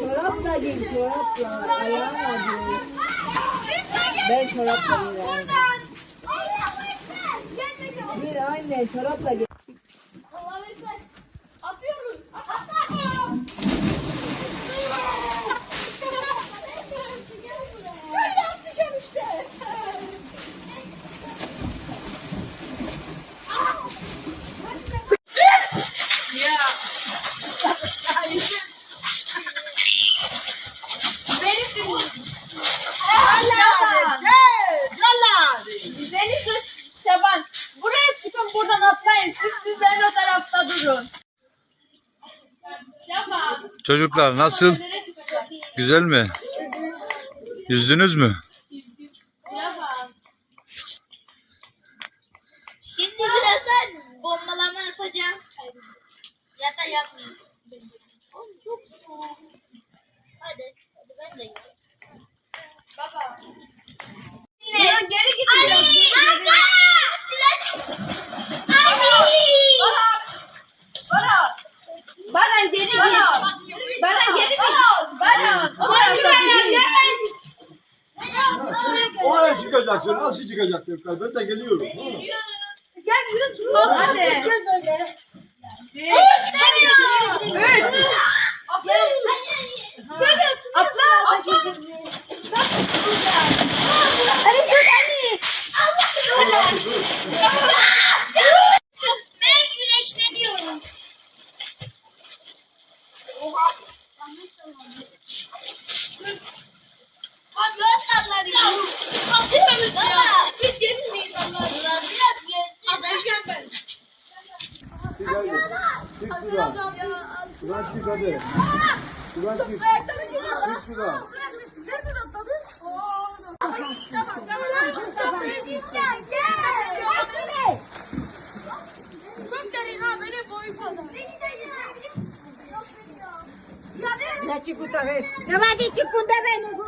Çorapla giy, çorapla. Ayağına giy. Ben çorapla giyerim. Giy anne, çorapla giy. Atıyoruz. Atla. Şaban. Buraya çıkın buradan atlayın. Siz o tarafta durun. Şaban. Çocuklar nasıl? Güzel mi? Yüzdünüz mü? Ya da yapmayayım. Oğlum çok soğuk. Hadi. Hadi ben de gideyim. Baba. Ne? Ya geri git. Ali! Arka! Silah Ali! Baran. Baran geri git. Baran geri git. Baran. Baran geri Oraya çıkacaksın. Nasıl çıkacaksın? Ben de geliyorum. Gel Yusuf. Hadi. Gel böyle. Çık şuradan. Çık. Şuradan. Çık şuradan. चिकूता गे रवा दी बे नुगू